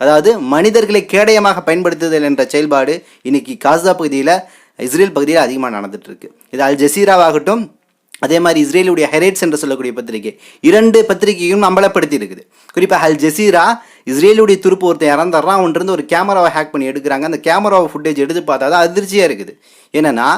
அதாவது மனிதர்களை கேடயமாக பயன்படுத்துதல் என்ற செயல்பாடு இன்னைக்கு காசா பகுதியில் இஸ்ரேல் பகுதியில் அதிகமாக நடந்துட்டு இது அல் ஜசீராவாகட்டும் அதே மாதிரி இஸ்ரேலுடைய ஹெரேட்ஸ் என்று சொல்லக்கூடிய பத்திரிகை இரண்டு பத்திரிகையும் அம்பலப்படுத்தி இருக்குது குறிப்பாக அல் ஜசீரா இஸ்ரேலுடைய துருப்பு ஒருத்தன் இறந்துடுறான் அவன்கிட்ட ஒரு கேமராவை ஹேக் பண்ணி எடுக்கிறாங்க. அந்த கேமராவை ஃபுட்டேஜ் எடுத்து பார்த்தா தான் அதிர்ச்சியாக இருக்குது. என்னென்னா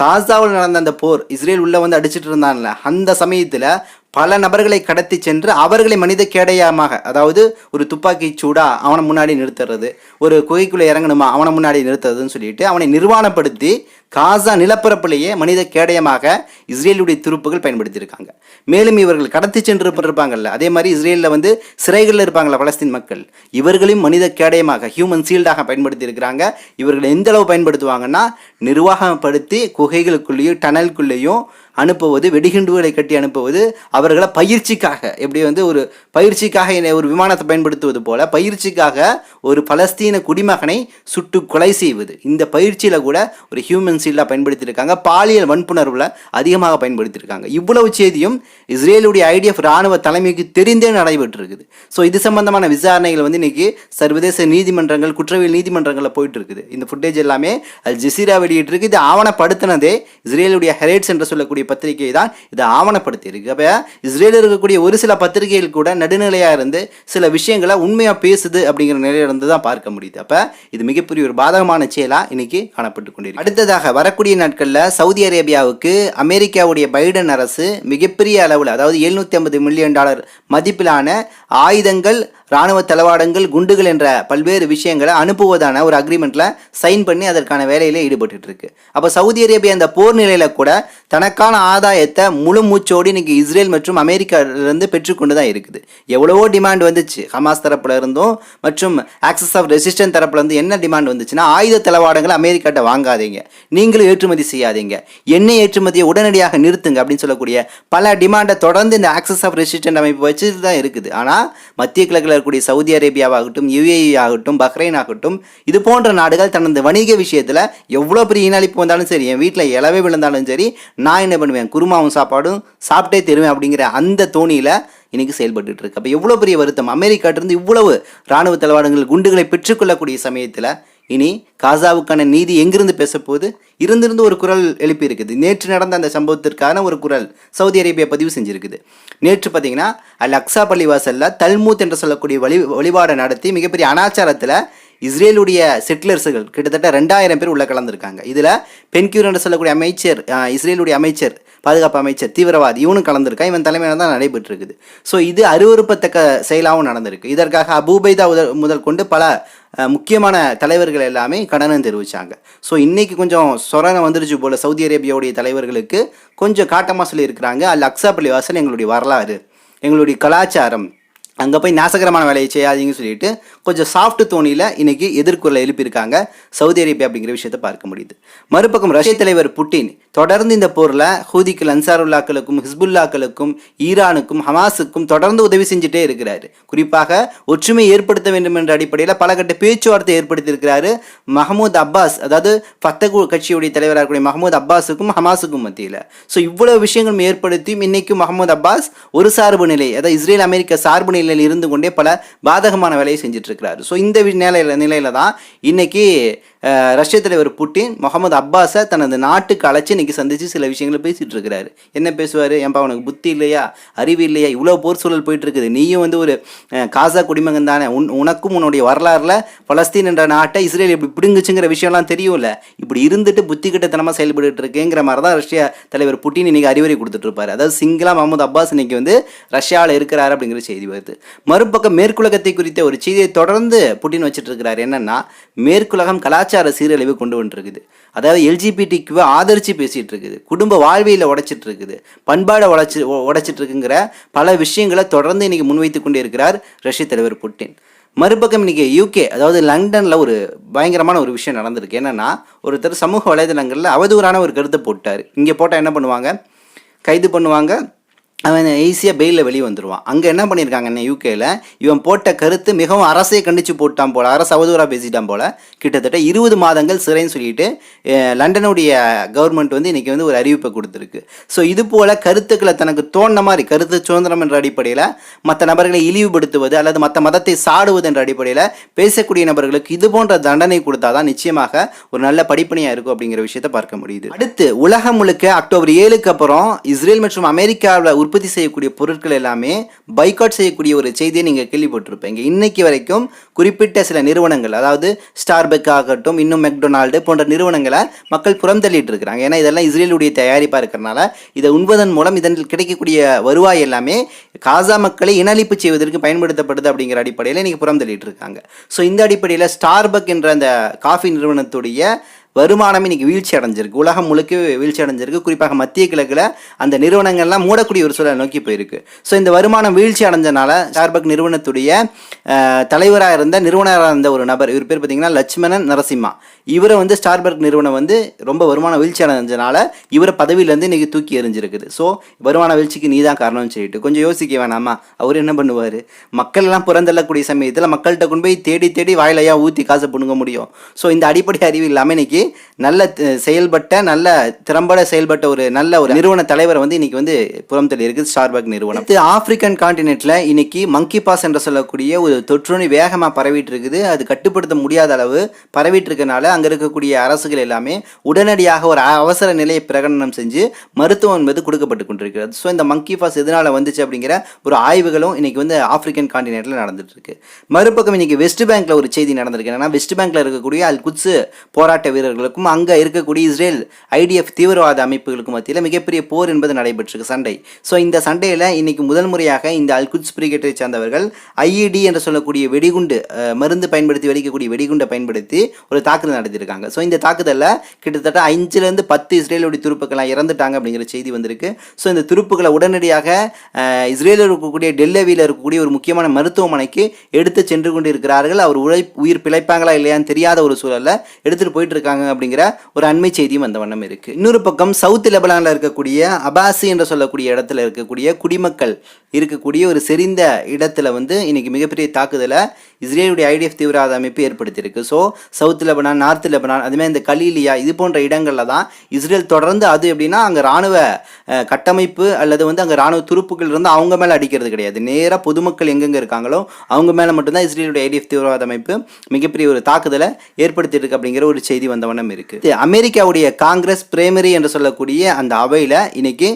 காசாவில் நடந்த அந்த போர் இஸ்ரேல் உள்ளே வந்து அடிச்சிட்டு இருந்தான்ல அந்த சமயத்தில் பல நபர்களை கடத்தி சென்று அவர்களை மனித கேடயமாக அதாவது ஒரு துப்பாக்கி சூடா அவனை முன்னாடி நிறுத்துறது ஒரு குகைக்குள்ளே இறங்கணுமா அவனை முன்னாடி நிறுத்துறதுன்னு சொல்லிட்டு அவனை நிர்வாணப்படுத்தி காசா நிலப்பரப்பிலேயே மனித கேடயமாக இஸ்ரேலுடைய துருப்புகள் பயன்படுத்தியிருக்காங்க. மேலும் இவர்கள் கடத்தி சென்று இருப்பாங்கல்ல அதே மாதிரி இஸ்ரேலில் வந்து சிறைகளில் இருப்பாங்கல்ல பலஸ்தீன் மக்கள். இவர்களையும் மனித கேடயமாக ஹியூமன் சீல்டாக பயன்படுத்தியிருக்கிறாங்க. இவர்களை இவர்கள் எந்த அளவு பயன்படுத்துவாங்கன்னா நிர்வாகப்படுத்தி குகைகளுக்குள்ளேயும் டனலுக்குள்ளேயும் அனுப்புவது வெடிகுண்டுகளை கட்டி அனுப்புவது அவர்களை பயிற்சிக்காக எப்படி வந்து ஒரு பயிற்சிக்காக ஒரு விமானத்தை பயன்படுத்துவது போல பயிற்சிக்காக ஒரு பலஸ்தீன குடிமகனை சுட்டு கொலை செய்வது. இந்த பயிற்சியில் கூட ஒரு ஹியூமன் சீல்டாக பயன்படுத்தியிருக்காங்க. பாலியல் வன்புணர்வில் அதிகமாக பயன்படுத்தியிருக்காங்க. இவ்வளவு செய்தியும் இஸ்ரேலுடைய ஐடிஎஃப் ராணுவ தலைமைக்கு தெரிந்தே நடைபெற்றிருக்குது. ஸோ இது சம்பந்தமான விசாரணைகள் வந்து இன்றைக்கி சர்வதேச நீதிமன்றங்கள் குற்றவியல் நீதிமன்றங்களில் போயிட்டு இருக்குது இந்த ஃபுட்டேஜ் எல்லாமே அல் ஜசீரா வெளியிட்டிருக்கு. இது ஆவணப்படுத்தினதே இஸ்ரேலுடைய ஹெரேட்ஸ் என்று சொல்லக்கூடிய பத்திரிகை தான் இதை ஆவணப்படுத்தி இருக்கு அப்போ இஸ்ரேலில் இருக்கக்கூடிய ஒரு சில பத்திரிகைகள் கூட நடுநிலையாக இருந்து சில விஷயங்களை உண்மையாக பேசுது அப்படிங்கிற நிலையிலிருந்து தான் பார்க்க முடியுது. அப்போ இது மிகப்பெரிய ஒரு பாதகமான செயலாக இன்னைக்கு காணப்பட்டு கொண்டிருக்கு. அடுத்ததாக வரக்கூடிய நாட்களில் சவுதி அரேபியாவுக்கு அமெரிக்காவுடைய பைடன் அரசு மிகப்பெரிய அளவில் அதாவது எழுநூற்றி ஐம்பது மில்லியன் டாலர் மதிப்பிலான ஆயுதங்கள் ராணுவ தளவாடங்கள் குண்டுகள் என்ற பல்வேறு விஷயங்களை அனுப்புவதான ஒரு அக்ரிமெண்ட்டில் சைன் பண்ணி அதற்கான வேலையில் ஈடுபட்டு இருக்கு அப்போ சவுதி அரேபியா இந்த போர் நிலையில் கூட தனக்கான ஆதாயத்தை முழு மூச்சோடு இன்னைக்கு இஸ்ரேல் மற்றும் அமெரிக்காவிலிருந்து பெற்றுக்கொண்டு தான் இருக்குது. எவ்வளவோ டிமாண்ட் வந்துச்சு. ஹமாஸ் தரப்புல இருந்தும் மற்றும் ஆக்சஸ் ஆஃப் ரெசிஸ்டன்ட் தரப்பில் இருந்து என்ன டிமாண்ட் வந்துச்சுன்னா ஆயுத தளவாடங்களை அமெரிக்காட்ட வாங்காதீங்க. நீங்களும் ஏற்றுமதி செய்யாதீங்க. எண்ணெய் ஏற்றுமதியை உடனடியாக நிறுத்துங்க அப்படின்னு சொல்லக்கூடிய பல டிமாண்டை தொடர்ந்து இந்த ஆக்சஸ் ஆஃப் ரெசிஸ்டன்ட் அமைப்பு வச்சுட்டு தான் இருக்குது. ஆனால் மத்திய கிழக்கில் இருக்கக்கூடிய சவுதி அரேபியாவாகட்டும் யுஏஇ ஆகட்டும் பஹ்ரைன் ஆகட்டும் இது போன்ற நாடுகள் தனது வணிக விஷயத்தில் எவ்வளோ பெரிய இனழிப்பு வந்தாலும் சரி என் வீட்டில் இலவே விழுந்தாலும் சரி நான் என்ன பண்ணுவேன்? குருமாவும் சாப்பாடும் சாப்பிட்டே தருவேன் அப்படிங்கிற அந்த தோணியில் இன்னைக்கு செயல்பட்டு இருக்கு. அப்போ எவ்வளோ பெரிய வருத்தம். அமெரிக்காட்டிருந்து இவ்வளவு ராணுவ தளவாடங்கள் குண்டுகளை பெற்றுக்கொள்ளக்கூடிய சமயத்தில் இனி காசாவுக்கான நீதி எங்கிருந்து பேசப்போகுது? இருந்திருந்து ஒரு குரல் எழுப்பியிருக்குது. நேற்று நடந்த அந்த சம்பவத்திற்கான ஒரு குரல் சவுதி அரேபியா பதிவு செஞ்சிருக்குது. நேற்று பார்த்தீங்கன்னா அல் அக்ஸா பள்ளிவாசலில் தல்மூத் என்று சொல்லக்கூடிய வழி வழிபாடை நடத்தி மிகப்பெரிய அனாச்சாரத்தில் இஸ்ரேலுடைய செட்டிலர்ஸுகள் கிட்டத்தட்ட ரெண்டாயிரம் பேர் உள்ளே கலந்துருக்காங்க. இதில் பென்கியூர் என்று சொல்லக்கூடிய அமைச்சர் இஸ்ரேலுடைய அமைச்சர் பாதுகாப்பு அமைச்சர் தீவிரவாதி இவனும் கலந்துருக்கான். இவன் தலைமையில் தான் நடைபெற்றிருக்குது. ஸோ இது அருவறுப்பத்தக்க செயலாகவும் நடந்திருக்கு. இதற்காக அபூபைதா முதல் முதல் கொண்டு பல முக்கியமான தலைவர்கள் எல்லாமே கடனம் தெரிவித்தாங்க ஸோ இன்றைக்கி கொஞ்சம் சொரணம் வந்துருச்சு போல் சவுதி அரேபியாவுடைய தலைவர்களுக்கு. கொஞ்சம் காட்டமாக சொல்லியிருக்கிறாங்க. அல் அக்ஸா வாசல் எங்களுடைய வரலாறு எங்களுடைய கலாச்சாரம் அங்கே போய் நாசகரமான வேலையை செய்யாதீங்கன்னு சொல்லிட்டு கொஞ்சம் சாஃப்ட் தோணியில் இன்னைக்கு எதிர்குரலை எழுப்பியிருக்காங்க சவுதி அரேபியா அப்படிங்கிற விஷயத்தை பார்க்க முடியுது. மறுபக்கம் ரஷ்ய தலைவர் புட்டின் தொடர்ந்து இந்த போரில் ஹூதிக்கள் அன்சாருல்லாக்களுக்கும் ஹிஸ்புல்லாக்களுக்கும் ஈரானுக்கும் ஹமாஸுக்கும் தொடர்ந்து உதவி செஞ்சுட்டே இருக்கிறாரு. குறிப்பாக ஒற்றுமை ஏற்படுத்த வேண்டும் என்ற அடிப்படையில் பல கட்ட பேச்சுவார்த்தை ஏற்படுத்தியிருக்கிறாரு மஹமூத் அப்பாஸ் அதாவது ஃபத்தகு கட்சியுடைய தலைவராக இருக்கக்கூடிய மஹமூத் அப்பாஸுக்கும் ஹமாஸுக்கும் மத்தியில். ஸோ இவ்வளவு விஷயங்களும் ஏற்படுத்தியும் இன்னைக்கும் மஹமூத் அப்பாஸ் ஒரு சார்பு நிலை அதாவது இஸ்ரேல் அமெரிக்க சார்பு நிலை நிலையில் இருந்து கொண்டே பல பாதகமான வேலையை செஞ்சுட்டு இருக்கிறாரு ஸோ இந்த வி- நிலையில நிலையில தான் இன்னைக்கு ரஷ்ய தலைவர் புட்டின் முகமது அப்பாஸை தனது நாட்டுக்கு அழைச்சி இன்னைக்கு சந்திச்சு சில விஷயங்களை பேசிட்டு இருக்கிறாரு. என்ன பேசுவார்? ஏன்பா உனக்கு புத்தி இல்லையா? அறிவு இல்லையா? இவ்வளோ போர் சூழல் போயிட்டு இருக்குது நீயும் வந்து ஒரு காசா குடிமகன் தானே. உன் உனக்கும் உன்னுடைய வரலாறுல பலஸ்தீன் என்ற நாட்டை இஸ்ரேல் இப்படி பிடுங்குச்சுங்கிற விஷயம்லாம் தெரியும்ல. இப்படி இருந்துட்டு புத்தி கிட்டத்தனமாக செயல்பட்டு இருக்குங்கிற மாதிரி தான் ரஷ்ய தலைவர் புட்டின் இன்னைக்கு அறிவுரை கொடுத்துட்டு அதாவது சிங்களா முகமது அப்பாஸ் இன்னைக்கு வந்து ரஷ்யாவில் இருக்கிறார் அப்படிங்கிற செய்தி வருது. மறுபக்கம் மேற்குலகத்தை குறித்த ஒரு செய்தியை தொடர்ந்து புட்டின் வச்சுட்டு இருக்கிறார் என்னன்னா மேற்குலகம் கலாச்சார சீரழிவு கொண்டு வந்துருக்குது. அதாவது எல்ஜிபிடி கியூவை ஆதரிச்சு பேசிகிட்டு இருக்குது குடும்ப வாழ்வியில் உடைச்சிட்டு இருக்குது பண்பாடை உடைச்சி உடைச்சிட்டு இருக்குங்கிற பல விஷயங்களை தொடர்ந்து இன்னைக்கு முன்வைத்து கொண்டே இருக்கிறார் ரஷ்ய தலைவர் புட்டின். மறுபக்கம் இன்றைக்கி யூகே அதாவது லண்டனில் ஒரு பயங்கரமான ஒரு விஷயம் நடந்திருக்கு. என்னென்னா ஒருத்தர் சமூக வலைதளங்களில் அவதூறான ஒரு கருத்தை போட்டார். இங்கே போட்டால் என்ன பண்ணுவாங்க? கைது பண்ணுவாங்க. அவன் ஈஸியாக பெயிலில் வெளியே வந்துடுவான் அங்கே என்ன பண்ணியிருக்காங்க என்ன இவன் போட்ட கருத்து மிகவும் அரசை கண்டித்து போட்டான் போல் அரசு அவதூறாக பேசிட்டான் போல். கிட்டத்தட்ட இருபது மாதங்கள் சிறைன்னு சொல்லிட்டு லண்டனுடைய கவர்மெண்ட் வந்து இன்றைக்கி வந்து ஒரு அறிவிப்பை கொடுத்துருக்கு. ஸோ இது போல் கருத்துக்களை தனக்கு தோன்ற மாதிரி கருத்து சுதந்திரம் என்ற அடிப்படையில் மற்ற நபர்களை இழிவுபடுத்துவது அல்லது மற்ற மதத்தை சாடுவது என்ற அடிப்படையில் பேசக்கூடிய நபர்களுக்கு இது போன்ற தண்டனை கொடுத்தா தான் நிச்சயமாக ஒரு நல்ல படிப்பணியாக இருக்கும் அப்படிங்கிற விஷயத்தை பார்க்க முடியுது. அடுத்து உலகம் முழுக்க அக்டோபர் ஏழுக்கு அப்புறம் இஸ்ரேல் மற்றும் அமெரிக்காவில் உற்பத்தி செய்யக்கூடிய பொருட்கள் எல்லாமே பைக்காட் செய்யக்கூடிய ஒரு செய்தியை நீங்கள் கேள்விப்பட்டிருப்பீங்க. இன்னைக்கு வரைக்கும் குறிப்பிட்ட சில நிறுவனங்கள் அதாவது ஸ்டார்பெக் ஆகட்டும் இன்னும் மெக்டொனால்டு போன்ற நிறுவனங்களை மக்கள் புறந்தள்ளிட்டு இருக்கிறாங்க. ஏன்னா இதெல்லாம் இஸ்ரேலுடைய தயாரிப்பாக இருக்கிறனால இதை உண்பதன் மூலம் இதன் கிடைக்கக்கூடிய வருவாய் எல்லாமே காசா மக்களை இனஅழிப்பு செய்வதற்கு பயன்படுத்தப்படுது அப்படிங்கிற அடிப்படையில் இன்னைக்கு புறம் தள்ளிட்டு இருக்காங்க. ஸோ இந்த அடிப்படையில் ஸ்டார்பக் என்ற அந்த காஃபி நிறுவனத்துடைய வருமானம் இன்னைக்கு வீழ்ச்சி அடைஞ்சிருக்கு. உலகம் முழுக்க வீழ்ச்சி அடைஞ்சிருக்கு. குறிப்பாக மத்திய கிழக்கில் அந்த நிறுவனங்கள்லாம் மூடக்கூடிய ஒரு சூழலை நோக்கி போயிருக்கு. ஸோ இந்த வருமானம் வீழ்ச்சி அடைஞ்சனால ஸ்டார்பக் நிறுவனத்துடைய தலைவராக இருந்த நிறுவனராக இருந்த ஒரு நபர் இவர் பேர் பார்த்தீங்கன்னா லட்சுமணன் நரசிம்மா. இவரை வந்து ஸ்டார்பர்க் நிறுவனம் வந்து ரொம்ப வருமான வீழ்ச்சி அடைஞ்சனால இவரை பதவியிலேருந்து இன்றைக்கி தூக்கி எறிஞ்சிருக்குது. ஸோ வருமான வீழ்ச்சிக்கு நீ தான் காரணம்னு சொல்லிட்டு கொஞ்சம் யோசிக்க வேணாமா? அவர் என்ன பண்ணுவார்? மக்கள் எல்லாம் புறந்தள்ளக்கூடிய சமயத்தில் மக்கள்கிட்ட கொண்டு போய் தேடி தேடி வாயிலையாக ஊற்றி காசு பிடுங்க முடியும். ஸோ இந்த அடிப்படை அறிவு இல்லாமல் இன்றைக்கி நல்ல செயல்பட்ட நல்ல திறம்பட செயல்பட்ட ஒரு நல்ல ஒரு நிறுவன தலைவர் வந்து இன்னைக்கு வந்து புறம் தள்ளி இருக்குது ஸ்டார்பக் நிறுவனம். இது ஆப்பிரிக்கன் காண்டினென்ட்ல இன்னைக்கு மங்கி பாஸ் என்று சொல்லக்கூடிய ஒரு தொற்றுநோய் வேகமாக பரவிட்டு இருக்குது. அது கட்டுப்படுத்த முடியாத அளவு பரவிட்டு இருக்கனால அங்கே இருக்கக்கூடிய அரசுகள் எல்லாமே உடனடியாக ஒரு அவசர நிலையை பிரகடனம் செஞ்சு மருத்துவம் என்பது கொடுக்கப்பட்டு கொண்டிருக்கிறது. ஸோ இந்த மங்கி பாஸ் எதனால வந்துச்சு அப்படிங்கிற ஒரு ஆய்வுகளும் இன்னைக்கு வந்து ஆப்பிரிக்கன் காண்டினென்ட்ல நடந்துட்டு இருக்கு. மறுபக்கம் இன்னைக்கு வெஸ்ட் பேங்க்ல ஒரு செய்தி நடந்திருக்கு. என்னன்னா வெஸ்ட் பேங்க்ல இருக்கக்கூடிய அல் குட்ஸ் போராட்ட வீரர்கள் வீரர்களுக்கும் அங்க இருக்கக்கூடிய இஸ்ரேல் ஐடிஎஃப் தீவிரவாத அமைப்புகளுக்கும் மத்தியில் மிகப்பெரிய போர் என்பது நடைபெற்றிருக்கு சண்டை. ஸோ இந்த சண்டையில் இன்னைக்கு முதல் முறையாக இந்த அல் குட்ஸ் பிரிகேட்டை சேர்ந்தவர்கள் ஐஇடி என்று சொல்லக்கூடிய வெடிகுண்டு மருந்து பயன்படுத்தி வெடிக்கக்கூடிய வெடிகுண்டை பயன்படுத்தி ஒரு தாக்குதல் நடத்தியிருக்காங்க. ஸோ இந்த தாக்குதலில் கிட்டத்தட்ட அஞ்சுலேருந்து பத்து இஸ்ரேலுடைய துருப்புக்கள்லாம் இறந்துட்டாங்க அப்படிங்கிற செய்தி வந்திருக்கு. ஸோ இந்த துருப்புகளை உடனடியாக இஸ்ரேலில் இருக்கக்கூடிய டெல்லவியில் இருக்கக்கூடிய ஒரு முக்கியமான மருத்துவமனைக்கு எடுத்து சென்று கொண்டு இருக்கிறார்கள் அவர் உழை உயிர் பிழைப்பாங்களா இல்லையான்னு தெரியாத ஒரு சூழலில் எடுத்துட்டு போயிட்டு இருக்காங்க. அப்படிங்கிற ஒரு அண்மை செய்தியும் அந்த வண்ணம் இருக்குது இன்னொரு பக்கம் சவுத் லெபனான்ல இருக்கக்கூடிய அபாசி என்று சொல்லக்கூடிய இடத்துல இருக்கக்கூடிய குடிமக்கள் இருக்கக்கூடிய ஒரு செறிந்த இடத்துல வந்து இன்றைக்கி மிகப்பெரிய தாக்குதலை இஸ்ரேலுடைய ஐடிஎஃப் தீவிரவாத அமைப்பு ஏற்படுத்தியிருக்கு. So south Lebanon north Lebanon அதுமாதிரி இந்த கலீலியா இது போன்ற இடங்களில் தான் இஸ்ரேல் தொடர்ந்து அது எப்படின்னா அங்கே ராணுவ கட்டமைப்பு அல்லது வந்து அங்கே ராணுவ துருப்புகள் இருந்து அவங்க மேலே அடிக்கிறது கிடையாது. நேராக பொதுமக்கள் எங்கெங்கே இருக்காங்களோ அவங்க மேலே மட்டும்தான் இஸ்ரேலுடைய ஐடிஎஃப் தீவிரவாத அமைப்பு மிகப்பெரிய ஒரு தாக்குதலை ஏற்படுத்தியிருக்கு அப்படிங்கிற ஒரு செய்தி வந்த இருக்குது அமெரிக்காவுடைய காங்கிரஸ் பிரைமரி என்று சொல்லக்கூடிய அந்த அவையில் இன்னைக்கு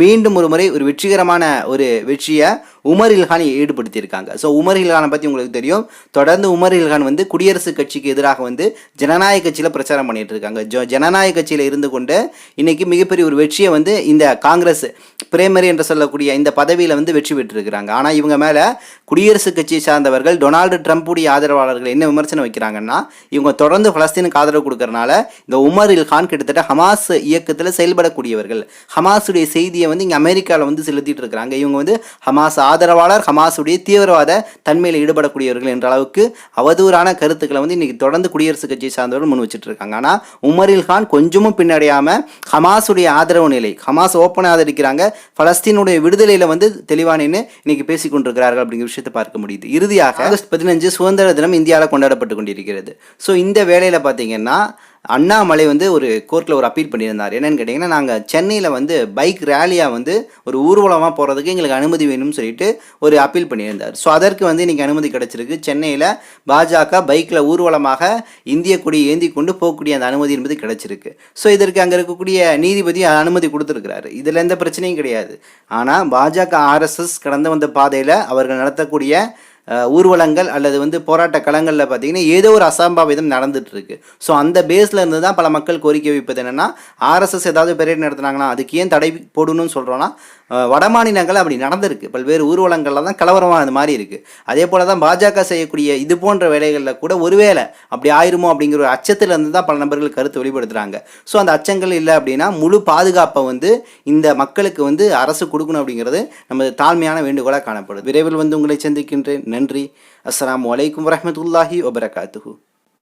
மீண்டும் ஒரு முறை ஒரு வெற்றிகரமான ஒரு வெற்றியை உமர் இல்ஹானை ஈடுபடுத்தியிருக்காங்க. ஸோ உமர் இல்ஹானை பற்றி உங்களுக்கு தெரியும். தொடர்ந்து உமர் இல்கான் வந்து குடியரசுக் கட்சிக்கு எதிராக வந்து ஜனநாயக கட்சியில் பிரச்சாரம் பண்ணிட்டு இருக்காங்க. ஜோ ஜனநாயக கட்சியில் இருந்து கொண்டு இன்னைக்கு மிகப்பெரிய ஒரு வெற்றியை வந்து இந்த காங்கிரஸ் பிரேமரி என்று சொல்லக்கூடிய இந்த பதவியில் வந்து வெற்றி பெற்றிருக்கிறாங்க. ஆனால் இவங்க மேலே குடியரசுக் கட்சியை சார்ந்தவர்கள் டொனால்டு ட்ரம்ப்புடைய ஆதரவாளர்கள் என்ன விமர்சனம் வைக்கிறாங்கன்னா இவங்க தொடர்ந்து பலஸ்தீனுக்கு ஆதரவு கொடுக்கறனால இந்த உமர் இல்ஹான் கிட்டத்தட்ட ஹமாஸ் இயக்கத்தில் செயல்படக்கூடியவர்கள். ஹமாஸுடைய செய்தியை வந்து இங்கே அமெரிக்காவில் வந்து செலுத்திட்டு இருக்கிறாங்க இவங்க வந்து ஹமாஸ் ஆதரவாளர் ஹமாஸுடைய தீவிரவாத தன்மையில் ஈடுபடக்கூடியவர்கள் என்ற அளவுக்கு அவதூறான கருத்துக்களை வந்து இன்னைக்கு தொடர்ந்து குடியரசுக் கட்சியை சார்ந்தவர்கள் முன் வச்சுட்டு இருக்காங்க ஆனால் உமரில் கான் கொஞ்சமும் பின்னடையாம ஹமாஸுடைய ஆதரவு நிலை ஹமாஸ் ஓப்பனாக ஆதரிக்கிறாங்க பலஸ்தீனுடைய விடுதலையில் வந்து தெளிவானு இன்னைக்கு பேசிக் கொண்டிருக்கிறார்கள் அப்படிங்கிற விஷயத்தை பார்க்க முடியுது. இறுதியாக ஆகஸ்ட் பதினஞ்சு சுதந்திர தினம் இந்தியாவில் கொண்டாடப்பட்டு கொண்டிருக்கிறது. ஸோ இந்த வேலையில் பார்த்தீங்கன்னா அண்ணாமலை வந்து ஒரு கோர்ட்டில் ஒரு அப்பீல் பண்ணியிருந்தார். என்னென்னு கேட்டிங்கன்னா நாங்கள் சென்னையில் வந்து பைக் ரேலியாக வந்து ஒரு ஊர்வலமாக போகிறதுக்கு எங்களுக்கு அனுமதி வேணும்னு சொல்லிட்டு ஒரு அப்பீல் பண்ணியிருந்தார். ஸோ அதற்கு வந்து இன்றைக்கி அனுமதி கிடச்சிருக்கு. சென்னையில் பாஜக பைக்கில் ஊர்வலமாக இந்திய கொடி ஏந்தி கொண்டு போகக்கூடிய அந்த அனுமதி என்பது கிடச்சிருக்கு. ஸோ இதற்கு அங்கே இருக்கக்கூடிய நீதிபதி அனுமதி கொடுத்துருக்கிறாரு. இதில் எந்த பிரச்சனையும் கிடையாது. ஆனால் பாஜக ஆர்எஸ்எஸ் கடந்து வந்த பாதையில் அவர்கள் நடத்தக்கூடிய ஊர்வலங்கள் அல்லது வந்து போராட்ட களங்களில் பார்த்தீங்கன்னா ஏதோ ஒரு அசம்பாவிதம் நடந்துட்டுருக்கு. ஸோ அந்த பேஸில் இருந்து தான் பல மக்கள் கோரிக்கை வைப்பது என்னென்னா ஆர்எஸ்எஸ் ஏதாவது பெரிய நடத்துனாங்கன்னா அதுக்கு ஏன் தடை போடணும்னு சொல்கிறோன்னா வட மாநிலங்கள் அப்படி நடந்திருக்கு. பல்வேறு ஊர்வலங்களில் தான் கலவரமாக அந்த மாதிரி இருக்குது அதே போல் தான் பாஜக செய்யக்கூடிய இது போன்ற வேலைகளில் கூட ஒருவேளை அப்படி ஆயிருமோ அப்படிங்கிற ஒரு அச்சத்தில் இருந்து தான் பல நபர்கள் கருத்து வெளிப்படுத்துகிறாங்க ஸோ அந்த அச்சங்கள் இல்லை அப்படின்னா முழு பாதுகாப்பை வந்து இந்த மக்களுக்கு வந்து அரசு கொடுக்கணும் அப்படிங்கிறது நமது தாழ்மையான வேண்டுகோளாக காணப்படுது. விரைவில் வந்து உங்களை சந்திக்கின்றேன். நன்றி. அஸ்லாம் வலைக்கம் வரமத்துல்லாஹி வபரகாத்துஹூ.